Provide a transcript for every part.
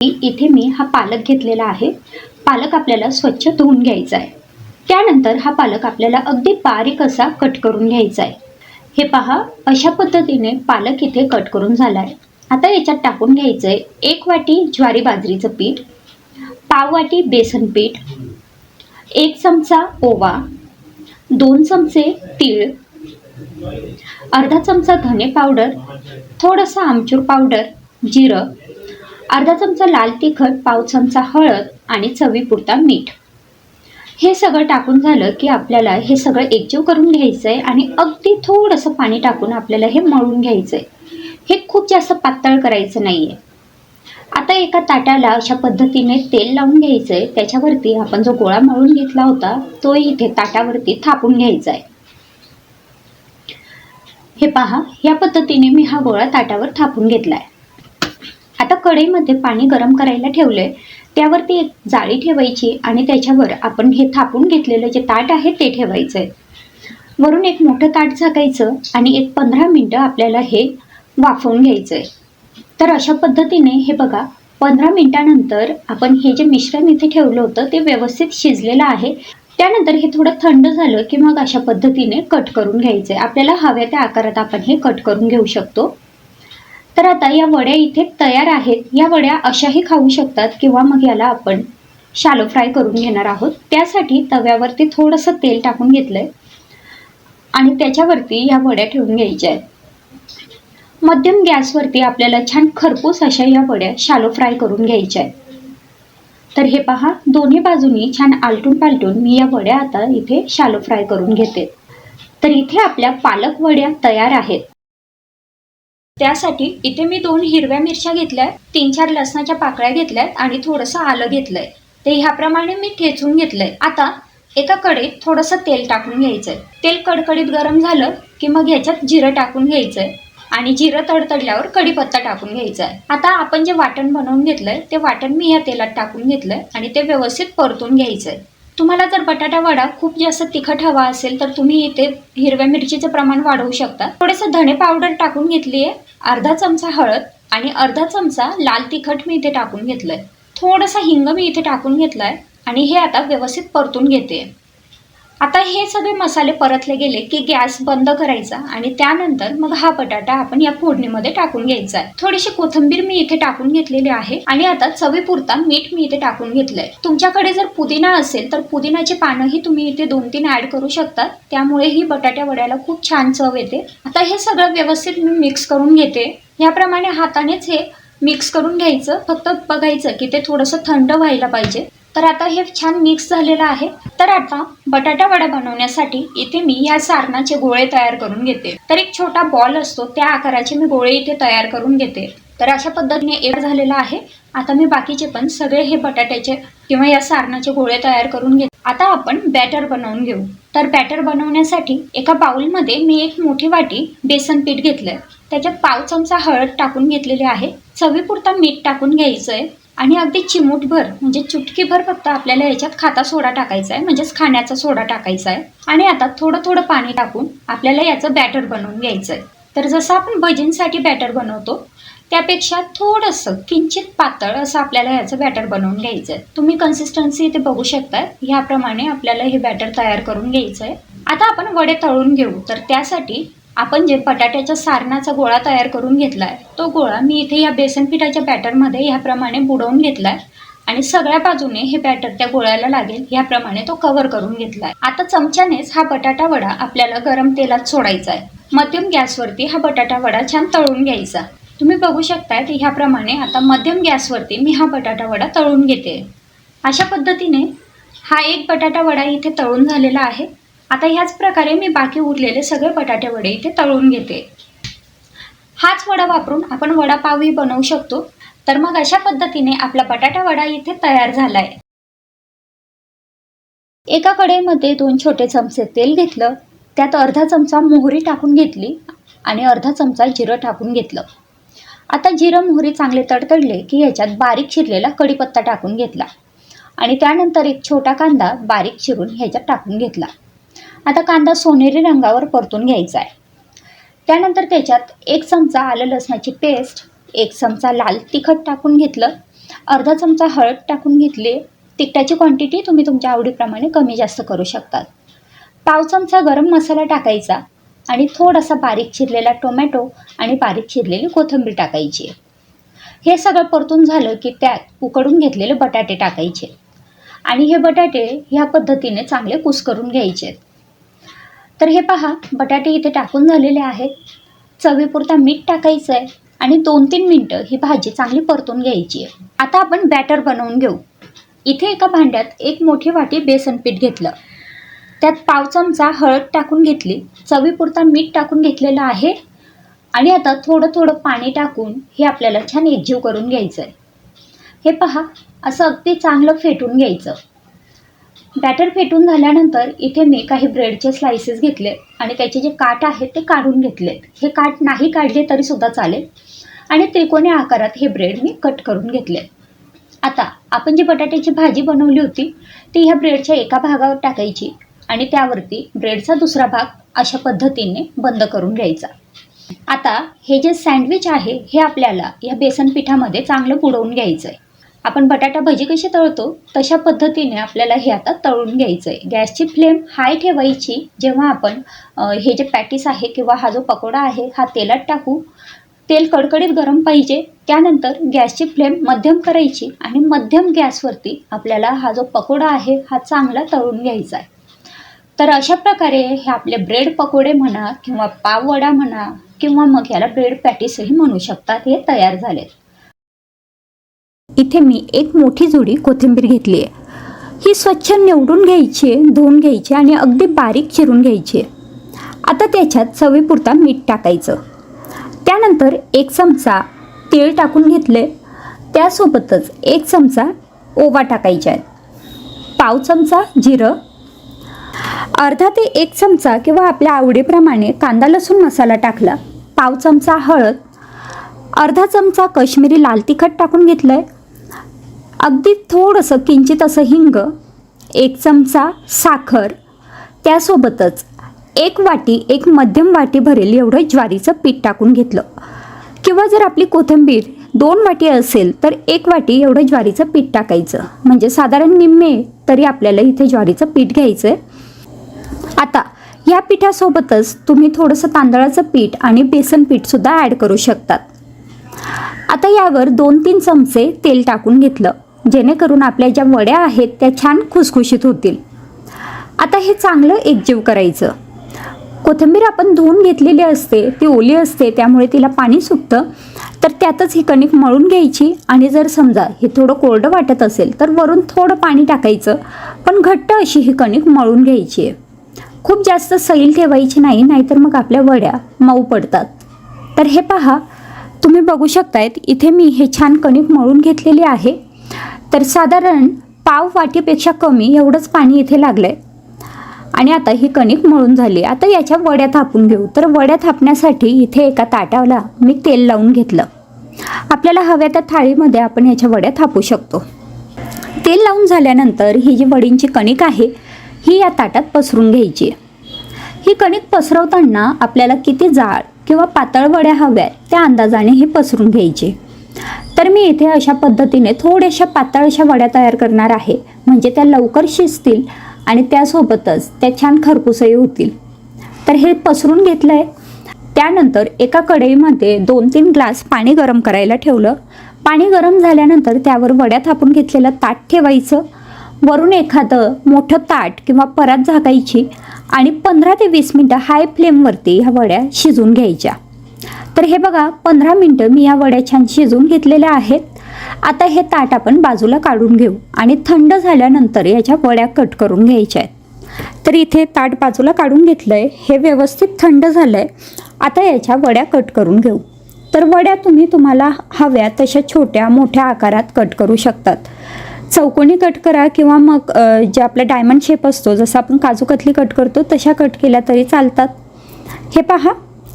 इथे मी हा पालक घेतलेला आहे. पालक आपल्याला स्वच्छ धुवून घ्यायचा आहे त्यानंतर हा पालक आपल्याला अगदी बारीक असा कट करून घ्यायचा आहे हे पहा अशा पद्धतीने पालक इथे कट करून झाला आहे आता याच्यात टाकून घ्यायचं आहे एक वाटी ज्वारी बाजरीचं पीठ पाव वाटी बेसन पीठ एक चमचा ओवा दोन चमचे तीळ अर्धा चमचा धने पावडर थोडंसं आमचूर पावडर जिरं अर्धा चमचा लाल तिखट पाव चमचा हळद आणि चवीपुरता मीठ. हे सगळं टाकून झालं की आपल्याला हे सगळं एकजीव करून घ्यायचं आहे आणि अगदी थोडंसं पाणी टाकून आपल्याला हे मळून घ्यायचं आहे हे खूप जास्त पातळ करायचं नाही आहे आता एका ताटाला अशा पद्धतीने तेल लावून घ्यायचं आहे त्याच्यावरती आपण जो गोळा मळून घेतला होता तो इथे ताटावरती थापून घ्यायचा आहे हे पहा या पद्धतीने मी हा गोळा ताटावर थापून घेतला आहे आता कढईमध्ये पाणी गरम करायला ठेवलं आहे त्यावरती एक जाळी ठेवायची आणि त्याच्यावर आपण हे थापून घेतलेलं जे ताट आहे ते ठेवायचं आहे वरून एक मोठं ताट झाकायचं आणि एक पंधरा मिनटं आपल्याला हे वाफवून घ्यायचं आहे तर अशा पद्धतीने हे बघा पंधरा मिनटानंतर आपण हे जे मिश्रण इथे ठेवलं होतं ते व्यवस्थित शिजलेलं आहे. त्यानंतर हे थोडं थंड झालं की मग अशा पद्धतीने कट करून घ्यायचं आहे आपल्याला हव्या त्या आकारात आपण हे कट करून घेऊ शकतो. तर आता या वड्या इथे तयार आहेत. या वड्या अशाही खाऊ शकतात किंवा मग याला आपण शालो फ्राय करून घेणार आहोत. त्यासाठी तव्यावरती थोडंसं तेल टाकून घेतलं आहे आणि त्याच्यावरती या वड्या ठेवून घ्यायच्या आहेत. मध्यम गॅसवरती आपल्याला छान खरपूस अशा या वड्या शालो फ्राय करून घ्यायच्या आहेत. तर हे पहा दोन्ही बाजूनी छान आलटून पालटून मी या वड्या आता इथे शालो फ्राय करून घेते. तर इथे आपल्या पालक वड्या तयार आहेत. त्यासाठी इथे मी दोन हिरव्या मिरच्या घेतल्या तीन चार लसणाच्या पाकळ्या घेतल्यात आणि थोडंसं आलं घेतलंय. ते ह्याप्रमाणे मी ठेचून घेतलंय. आता एका कडेत थोडंसं तेल टाकून घ्यायचंय. तेल कडकडीत गरम झालं की मग ह्याच्यात जिरं टाकून घ्यायचंय आणि जिरं तडतडल्यावर कढीपत्ता टाकून घ्यायचा आहे आता आपण जे वाटण बनवून घेतलंय ते वाटण मी या तेलात टाकून घेतलंय आणि ते व्यवस्थित परतून घ्यायचंय. तुम्हाला जर बटाटा वडा खूप जास्त तिखट हवा असेल तर तुम्ही इथे हिरव्या मिरचीचं प्रमाण वाढवू शकता. थोडंसं धणे पावडर टाकून घेतली आहे अर्धा चमचा हळद आणि अर्धा चमचा लाल तिखट मी इथे टाकून घेतलंय. थोडासा हिंग मी इथे टाकून घेतलाय आणि हे आता व्यवस्थित परतून घेते आता हे सगळे मसाले परतले गेले की गॅस बंद करायचा आणि त्यानंतर मग हा बटाटा आपण या फोडणीमध्ये टाकून घ्यायचा आहे. थोडीशी कोथिंबीर मी इथे टाकून घेतलेली आहे आणि आता चवीपुरता मीठ मी इथे टाकून घेतलंय. तुमच्याकडे जर पुदिना असेल तर पुदिनाची पानंही तुम्ही इथे दोन तीन ऍड करू शकता. त्यामुळे ही बटाट्या वड्याला खूप छान चव येते. आता हे सगळं व्यवस्थित मी मिक्स करून घेते. याप्रमाणे हातानेच हे मिक्स करून घ्यायचं. फक्त बघायचं की ते थोडंसं थंड व्हायला पाहिजे. तर आता हे छान मिक्स झालेलं आहे. तर आता बटाटा वडा बनवण्यासाठी इथे मी या सारणाचे गोळे तयार करून घेते. तर एक छोटा बॉल असतो त्या आकाराचे मी गोळे इथे तयार करून घेते. तर अशा पद्धतीने एक झालेला आहे. आता मी बाकीचे पण सगळे हे बटाट्याचे किंवा या सारणाचे गोळे तयार करून घेते. आता आपण बॅटर बनवून घेऊ. तर बॅटर बनवण्यासाठी एका बाउलमध्ये मी एक मोठी वाटी बेसन पीठ घेतलंय. त्याच्यात पाव चमचा हळद टाकून घेतलेली आहे. चवीपुरता मीठ टाकून घ्यायचं आहे आणि अगदी चिमूटभर म्हणजे चुटकीभर फक्त आपल्याला याच्यात खाता सोडा टाकायचा आहे म्हणजेच खाण्याचा सोडा टाकायचा आहे. आणि आता थोडं थोडं पाणी टाकून आपल्याला याचं बॅटर बनवून घ्यायचं आहे. तर जसं आपण भजींसाठी बॅटर बनवतो त्यापेक्षा थोडंसं किंचित पातळ असं आपल्याला याचं बॅटर बनवून घ्यायचं आहे. तुम्ही कन्सिस्टन्सी इथे बघू शकता ह्याप्रमाणे आपल्याला हे बॅटर तयार करून घ्यायचं आहे. आता आपण वडे तळून घेऊ. तर त्यासाठी आपण जे बटाट्याच्या सारणाचा गोळा तयार करून घेतला आहे तो गोळा मी इथे या बेसन पिठाच्या बॅटरमध्ये ह्याप्रमाणे बुडवून घेतला आहे आणि सगळ्या बाजूने हे बॅटर त्या गोळ्याला लागेल ह्याप्रमाणे तो कव्हर करून घेतला आहे आता चमच्यानेच हा बटाटा वडा आपल्याला गरम तेलात सोडायचा आहे मध्यम गॅसवरती हा बटाटा वडा छान तळून घ्यायचा. तुम्ही बघू शकताय की ह्याप्रमाणे आता मध्यम गॅसवरती मी हा बटाटा वडा तळून घेते. अशा पद्धतीने हा एक बटाटा वडा इथे तळून झालेला आहे. आता ह्याच प्रकारे मी बाकी उरलेले सगळे बटाटे वडे इथे तळून घेते. हाच वडा वापरून आपण वडापावही बनवू शकतो. तर मग अशा पद्धतीने आपला बटाटा वडा इथे तयार झालाय. एका कडेमध्ये दोन छोटे चमचे तेल घेतलं. त्यात अर्धा चमचा मोहरी टाकून घेतली आणि अर्धा चमचा जिरं टाकून घेतलं. आता जिरं मोहरी चांगले तडतडले की ह्याच्यात बारीक चिरलेला कढीपत्ता टाकून घेतला. आणि त्यानंतर एक छोटा कांदा बारीक चिरून ह्याच्यात टाकून घेतला. आता कांदा सोनेरी रंगावर परतून घ्यायचा आहे. त्यानंतर त्याच्यात एक चमचा आलं लसणाची पेस्ट एक चमचा लाल तिखट टाकून घेतलं अर्धा चमचा हळद टाकून घेतली. तिखटाची क्वांटिटी तुम्ही तुमच्या आवडीप्रमाणे कमी जास्त करू शकतात. पाव चमचा गरम मसाला टाकायचा आणि थोडासा बारीक चिरलेला टोमॅटो आणि बारीक चिरलेली कोथिंबीर टाकायची. हे सगळं परतून झालं की त्यात उकडून घेतलेले बटाटे टाकायचे. आणि हे बटाटे ह्या पद्धतीने चांगले कुस्करून घ्यायचे. तर हे पहा बटाटे इथे टाकून झालेले आहेत. चवीपुरता मीठ टाकायचं आहे आणि दोन तीन मिनटं ही भाजी चांगली परतून घ्यायची आहे. आता आपण बॅटर बनवून घेऊ. इथे एका भांड्यात एक मोठी वाटी बेसन पीठ घेतलं. त्यात पाव चमचा हळद टाकून घेतली. चवीपुरता मीठ टाकून घेतलेलं आहे. आणि आता थोडं थोडं पाणी टाकून हे आपल्याला छान एकजीव करून घ्यायचं आहे हे पहा असं अगदी चांगलं फेटून घ्यायचं. बॅटर फेटून झाल्यानंतर इथे मी काही ब्रेडचे स्लायसेस घेतले आणि त्याचे जे काठ आहेत ते काढून घेतलेत हे काठ नाही काढले तरी सुद्धा चालेल. आणि त्रिकोणी आकारात हे ब्रेड मी कट करून घेतले. आता आपण जी बटाट्याची भाजी बनवली होती ती ह्या ब्रेडच्या एका भागावर टाकायची आणि त्यावरती ब्रेडचा दुसरा भाग अशा पद्धतीने बंद करून घ्यायचा. आता हे जे सँडविच आहे हे आपल्याला या बेसन पिठामध्ये चांगलं बुडवून घ्यायचं आहे आपण बटाटा भजी कशी तळतो? तशा पद्धतीने आपल्याला हे आता तळून घ्यायचं आहे गॅसची फ्लेम हाय ठेवायची. जेव्हा आपण हे जे पॅटीस आहे किंवा हा जो पकोडा आहे हा तेलात टाकू तेल कडकडीत गरम पाहिजे. त्यानंतर गॅसची फ्लेम मध्यम करायची आणि मध्यम गॅसवरती आपल्याला हा जो पकोडा आहे हा चांगला तळून घ्यायचा आहे. तर अशा प्रकारे हे आपले ब्रेड पकोडे म्हणा किंवा पाववडा म्हणा किंवा मग याला ब्रेड पॅटीसही म्हणू शकतात. हे तयार झालेत. इथे मी एक मोठी जोडी कोथिंबीर घेतली आहे. ही स्वच्छ निवडून घ्यायची आहे धुवून घ्यायची आणि अगदी बारीक चिरून घ्यायची. आता त्याच्यात चवीपुरता मीठ टाकायचं. त्यानंतर एक चमचा तेल टाकून घेतले त्यासोबतच एक चमचा ओवा टाकायचा आहे. पाव चमचा जिरं. अर्धा ते एक चमचा किंवा आपल्या आवडीप्रमाणे कांदा लसूण मसाला टाकला. पाव चमचा हळद. अर्धा चमचा कश्मीरी लाल तिखट टाकून घेतलं आहे अगदी थोडंसं किंचित असं हिंग एक चमचा साखर त्यासोबतच एक वाटी एक मध्यम वाटी भरेल एवढं ज्वारीचं पीठ टाकून घेतलं. किंवा जर आपली कोथिंबीर दोन वाटी असेल तर एक वाटी एवढं ज्वारीचं पीठ टाकायचं. म्हणजे साधारण निम्मे तरी आपल्याला इथे ज्वारीचं पीठ घ्यायचं आहे आता या पिठासोबतच तुम्ही थोडंसं तांदळाचं पीठ आणि बेसन पीठसुद्धा ॲड करू शकतात. आता यावर दोन तीन चमचे तेल टाकून घेतलं. जेणेकरून आपल्या ज्या वड्या आहेत त्या छान खुसखुशीत होतील. आता हे चांगलं एकजीव करायचं. कोथिंबीर आपण धुवून घेतलेली असते ती ओली असते त्यामुळे तिला पाणी सुटतं. तर त्यातच ही कणिक मळून घ्यायची आणि जर समजा हे थोडं कोरडं वाटत असेल तर वरून थोडं पाणी टाकायचं. पण घट्ट अशी ही कणिक मळून घ्यायची आहे. खूप जास्त सैल ठेवायची नाही नाहीतर मग आपल्या वड्या मऊ पडतात. तर हे पहा तुम्ही बघू शकतायत इथे मी हे छान कणिक मळून घेतलेली आहे. तर साधारण पाव वाटीपेक्षा कमी एवढंच पाणी इथे लागलं आहे आणि आता ही कणिक मळून झाली. आता याच्या वड्या थापून घेऊ. तर वड्या थापण्यासाठी इथे एका ताटाला मी तेल लावून घेतलं. आपल्याला हव्या त्या थाळीमध्ये आपण याच्या वड्या थापू शकतो. तेल लावून झाल्यानंतर ही जी वडींची कणिक आहे ही या ताटात पसरून घ्यायची. ही कणिक पसरवताना आपल्याला किती जाळ किंवा पातळ वड्या हव्या त्या अंदाजाने हे पसरून घ्यायचे. तर मी इथे अशा पद्धतीने थोड्याशा पातळ अशा वड्या तयार करणार आहे. म्हणजे त्या लवकर शिजतील आणि त्यासोबतच त्या छान खरपूसही होतील. तर हे पसरून घेतलं आहे त्यानंतर एका कढईमध्ये दोन तीन ग्लास पाणी गरम करायला ठेवलं. पाणी गरम झाल्यानंतर त्यावर वड्या थापून घेतलेलं ताट ठेवायचं. वरून एखादं मोठं ताट किंवा परात झाकायची आणि पंधरा ते वीस मिनटं हाय फ्लेमवरती ह्या वड्या शिजून घ्यायच्या. तर हे बघा पंधरा मिनटं मी या वड्या छान शिजवून घेतलेल्या आहेत. आता हे ताट आपण बाजूला काढून घेऊ आणि थंड झाल्यानंतर याच्या वड्या कट करून घ्यायच्या आहेत. तर इथे ताट बाजूला काढून घेतलं आहे हे व्यवस्थित थंड झालं आहे आता याच्या वड्या कट करून घेऊ. तर वड्या तुम्ही तुम्हाला हव्या तशा छोट्या मोठ्या आकारात कट करू शकतात. चौकोनी कट करा किंवा मग जे आपला डायमंड शेप असतो जसं आपण काजू कतली कट करतो तशा कट केल्या तरी चालतात. हे पहा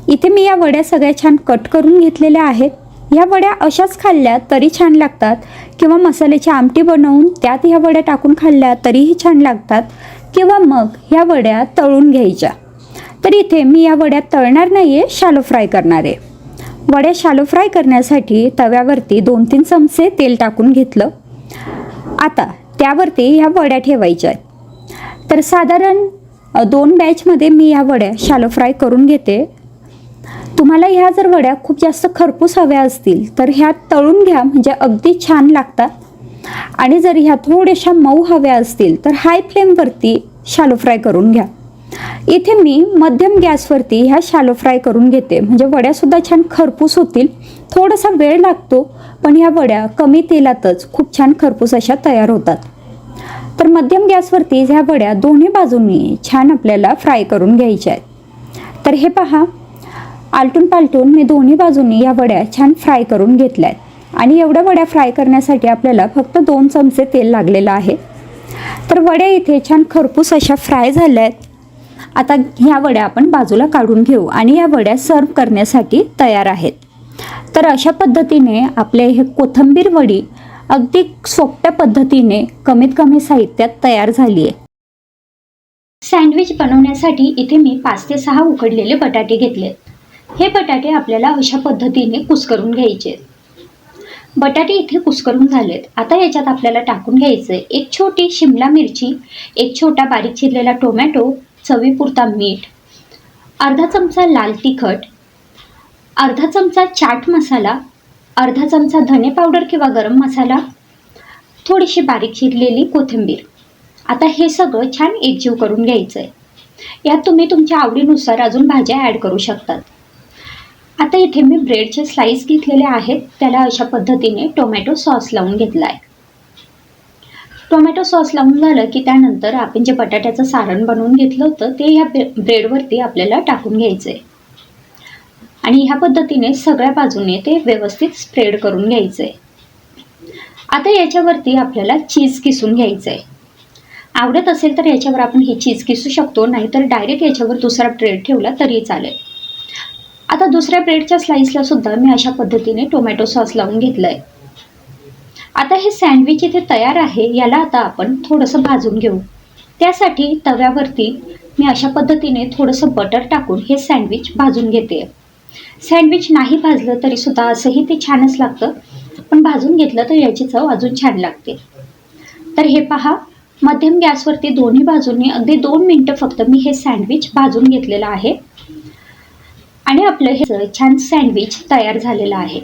इथे मी या वड्या सगळ्या छान कट करून घेतलेल्या आहेत. ह्या वड्या अशाच खाल्ल्या तरी छान लागतात. किंवा मसाल्याची आमटी बनवून त्यात ह्या वड्या टाकून खाल्ल्या तरीही छान लागतात. किंवा मग ह्या वड्या तळून घ्यायच्या. तर इथे मी या वड्या तळणार नाही आहे शालो फ्राय करणार आहे. वड्या शालो फ्राय करण्यासाठी तव्यावरती दोन तीन चमचे तेल टाकून घेतलं. आता त्यावरती ह्या वड्या ठेवायच्या आहेत. तर साधारण दोन बॅचमध्ये मी ह्या वड्या शालो फ्राय करून घेते. तुम्हाला ह्या जर वड्या खूप जास्त खरपूस हव्या असतील तर ह्या तळून घ्या म्हणजे अगदी छान लागतात. आणि जर ह्या थोड्याशा मऊ हव्या असतील तर हाय फ्लेमवरती शालो फ्राय करून घ्या. इथे मी मध्यम गॅसवरती ह्या शालो फ्राय करून घेते. म्हणजे वड्यासुद्धा छान खरपूस होतील. थोडासा वेळ लागतो पण ह्या वड्या कमी तेलातच खूप छान खरपूस अशा तयार होतात. तर मध्यम गॅसवरती ह्या वड्या दोन्ही बाजूंनी छान आपल्याला फ्राय करून घ्यायच्या आहेत. तर हे पहा. आलटून पालटून मी दोन्ही बाजूंनी या वड्या छान फ्राय करून घेतल्या आहेत आणि एवढ्या वड्या फ्राय करण्यासाठी आपल्याला फक्त दोन चमचे तेल लागलेलं आहे. तर वड्या इथे छान खरपूस अशा फ्राय झाल्या आहेत आता ह्या वड्या आपण बाजूला काढून घेऊ आणि या वड्या सर्व करण्यासाठी तयार आहेत. तर अशा पद्धतीने आपले हे कोथंबीर वडी अगदी सोप्या पद्धतीने कमीत कमी साहित्यात तयार झाली आहे. सँडविच बनवण्यासाठी इथे मी पाच ते सहा उकडलेले बटाटे घेतले हे बटाटे आपल्याला अशा पद्धतीने कुसकरून घ्यायचे. बटाटे इथे कुसकरून झालेत. आता याच्यात आपल्याला टाकून घ्यायचं आहे एक छोटी शिमला मिरची एक छोटा बारीक चिरलेला टोमॅटो चवीपुरता मीठ अर्धा चमचा लाल तिखट अर्धा चमचा चाट मसाला अर्धा चमचा धने पावडर किंवा गरम मसाला थोडीशी बारीक चिरलेली कोथिंबीर. आता हे सगळं छान एकजीव करून घ्यायचं आहे यात तुम्ही तुमच्या आवडीनुसार अजून भाज्या ॲड करू शकतात. आता इथे मी ब्रेडचे स्लाईस घेतलेले आहेत. त्याला अशा पद्धतीने टोमॅटो सॉस लावून घेतला आहे टोमॅटो सॉस लावून झालं की त्यानंतर आपण जे बटाट्याचं सारण बनवून घेतलं होतं ते ह्या ब्रेडवरती आपल्याला टाकून घ्यायचं आहे आणि ह्या पद्धतीने सगळ्या बाजूने ते व्यवस्थित स्प्रेड करून घ्यायचं आहे आता याच्यावरती आपल्याला चीज किसून घ्यायचं आहे आवडत असेल तर याच्यावर आपण ही चीज किसू शकतो नाहीतर डायरेक्ट याच्यावर दुसरा ब्रेड ठेवला तरी चालेल. आता दुसऱ्या ब्रेडच्या स्लाईसला सुद्धा मी अशा पद्धतीने टोमॅटो सॉस लावून घेतलं आहे आता हे सँडविच इथे तयार आहे याला आता आपण थोडंसं भाजून घेऊ. त्यासाठी तव्यावरती मी अशा पद्धतीने थोडंसं बटर टाकून हे सँडविच भाजून घेते. सँडविच नाही भाजलं तरी सुद्धा असंही ते छानच लागतं. पण भाजून घेतलं तर याची चव अजून छान लागते. तर हे पहा मध्यम गॅसवरती दोन्ही बाजूंनी अगदी दोन मिनटं फक्त मी हे सँडविच भाजून घेतलेलं आहे. आणि आपलं हे छान सँडविच तयार झालेलं आहे.